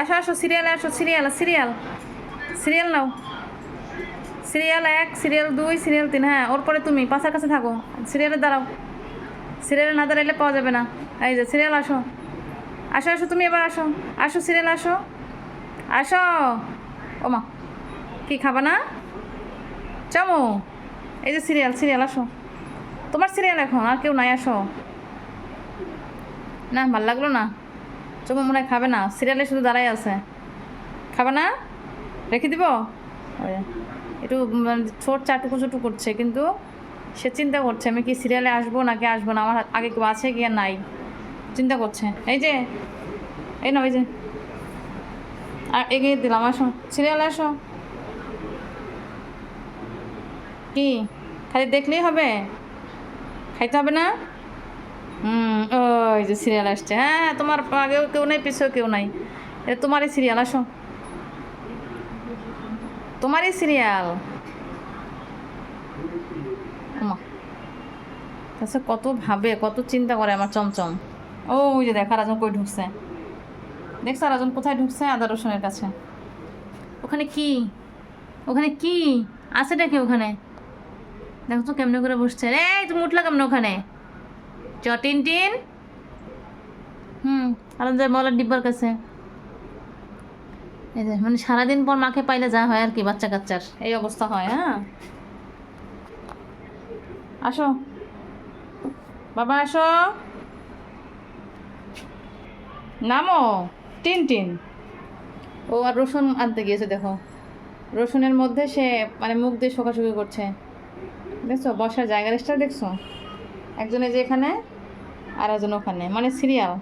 আসো আসো, সিরিয়ালে আসো, সিরিয়াল সিরিয়াল। সিরিয়াল নাও। সিরিয়াল এক, সিরিয়াল দুই, সিরিয়াল তিন হ্যাঁ ওর পরে তুমি, পাশার কাছে থাকো। সিরিয়ালে দাঁড়াও। সিরিয়ালে না দাঁড়াইলে পাওয়া যাবে না। এই যে, সিরিয়াল আসো। আসো আসো, তুমি এবার আসো। আসো, সিরিয়াল আসো। আসো। ওমা কি খাবা না? চমো। এই যে সিরিয়াল সিরিয়াল, আসো। তোমার সিরিয়াল এখন, আর কেউ নাই, আসো। না, ভালো লাগল না? চমো মনে হয় খাবে না। সিরিয়ালে শুধু দাঁড়াই আছে। খাবে না? রেখে দিব? একটু ছোট চাটুকু চুটু করছে, কিন্তু সে চিন্তা করছে, আমি কি সিরিয়ালে আসব নাকি আসব না? আমার আগে কেউ আছে কি নাই? চিন্তা করছে। এই যে, এই না ওই যে। আর এগিয়ে দিলাম, আসো। সিরিয়ালে আসো। কি? খালি দেখলেই হবে? খাইতে হবে না? হুম, ওই যে সিরিয়াল আসছে। হ্যাঁ তোমার আগেও কেউ নাই, পিছেও কেউ নাই। এটা তোমারই সিরিয়াল আসো। তোমারই সিরিয়াল আচ্ছা কত ভাবে, কত চিন্তা করে আমার চমচম। ও ওই যে দেখ, আরাজন কই ঢুকছে। দেখছ আরাজন কোথায় ঢুকছে? আদা রসুনের কাছে। ওখানে কি? ওখানে কি? আছে নাকি ওখানে। দেখো তো কেমনে করে বসছে। রে তুমি উঠলা কেমন ওখানে? Tin tin? হুম যায় মলার ডিব্বার কাছে। এই যে মানে সারাদিন পর মাকে পাইলে যা হয় আর কি, বাচ্চা কাচ্চার। এই অবস্থা হয় হ্যাঁ? আসো। বাবা, আসো। নামো। Tin tin. ও, আর রসুন আনতে গিয়েছে, দেখো। রসুনের মধ্যে সে মানে মুখ দিয়ে শোকাশুকি করছে। দেখছ? বসার জায়গা রেস্টটা দেখছ? একজন যে এখানে আর একজন ওখানে মানে সিরিয়াল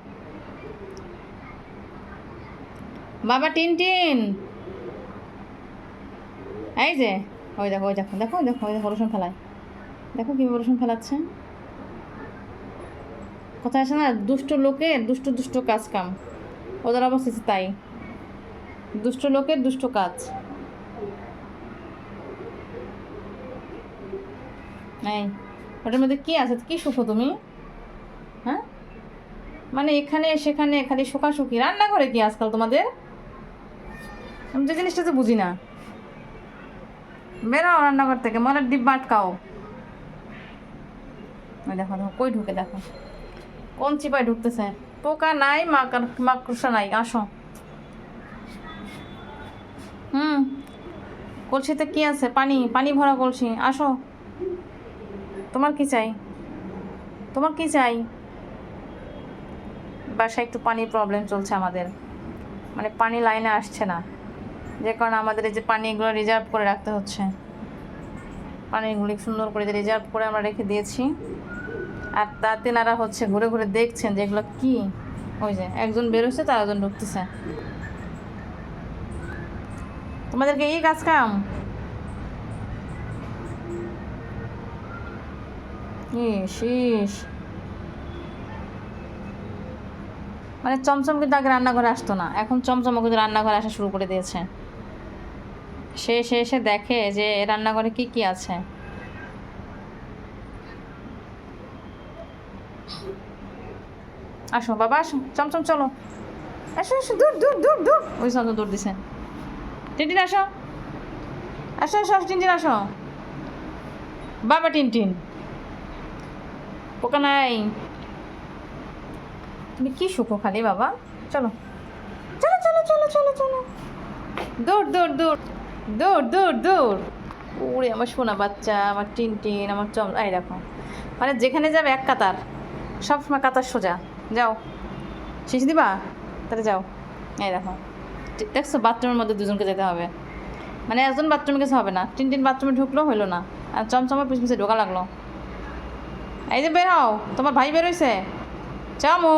বাবা, টিন টিন। এই যে, ওই দেখো ওই দেখো দেখো দেখো, ওই দেখো, রসুন ফেলায়। দেখো কীভাবে রসুন ফেলাচ্ছে। কথা আছে না, দুষ্ট লোকের দুষ্ট দুষ্ট কাজ কাম। ওদের অবস্থা তাই। দুষ্ট লোকের দুষ্ট কাজ। এই, ওটার মধ্যে কি আছে, কি সুখো তুমি? মানে এখানে, সেখানে, খালি শোকাশুকি। রান্না করে কি আজকাল তোমাদের? আমি যে জিনিসটা তো বুঝি না। বেরো রান্নাঘর থেকে মনের ডিব্বা আটকাও। দেখো দেখো, কই ঢুকে দেখো। কোন চিপায় ঢুকতেছে? পোকা নাই মাকড়সা নাই, আসো। হুম, কলসিতে কি আছে? পানি পানি ভরা কলসি, আসো। তোমার কি চাই? তোমার কি চাই? বাসায় একটু পানির প্রবলেম চলছে আমাদের। মানে পানি লাইনে আসছে না। যে কারণে আমাদের এই যে পানিগুলো রিজার্ভ করে রাখতে হচ্ছে। পানিগুলি সুন্দর করে রিজার্ভ করে আমরা রেখে দিয়েছি। আর তার তেনারা হচ্ছে ঘুরে ঘুরে দেখছেন যে এগুলো কী? ওই যে একজন বেরোচ্ছে তার একজন ঢুকতেছে। তোমাদেরকে এই কাজ কাম? ইস ইস। মানে চমচম কিন্তু আগে রান্নাঘরে আসতো না। এখন চমচমও কিন্তু রান্নাঘরে আসা শুরু করে দিয়েছে। সে এসে এসে দেখে যে রান্নাঘরে কি কি আছে। আসো বাবা, আসো। চমচম চলো। আসো আসো, দূর দূর দূর দূর। ওই চমচম দূর দিছে। টিনটিন, আসো। আসো আসো আসো, টিনটিন, আসো। বাবা, টিনটিন। পোকা নাই। তুমি কি শুকো খালি বাবা? চলো। চলো চলো চলো চলো চলো। দৌড় দৌড় দৌড়। দৌড় দৌড় দৌড়। ওরে আমার সোনা বাচ্চা, আমার টিন টিন আমার চম এই দেখো। মানে যেখানে যাবে এক কাতার সবসময় কাতার সোজা। যাও। শেষ দিবা? তাহলে যাও। এই দেখো। দেখছ, বাথরুমের মধ্যে দুজনকে যেতে হবে। মানে একজন বাথরুমে গেছে হবে না। টিন টিন বাথরুমে ঢুকলো হলো না। আর চমচমের পিছনে পিছিয়ে ঢোকা লাগল। এই যে বের হও। তোমার ভাই বেরোইছে চামু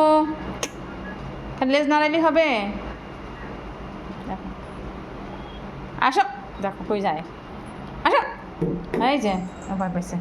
লেজ নাড়াইলেই হবে। আসো। দেখো কই যায়। আসো। এই যে ভয় পাইছে।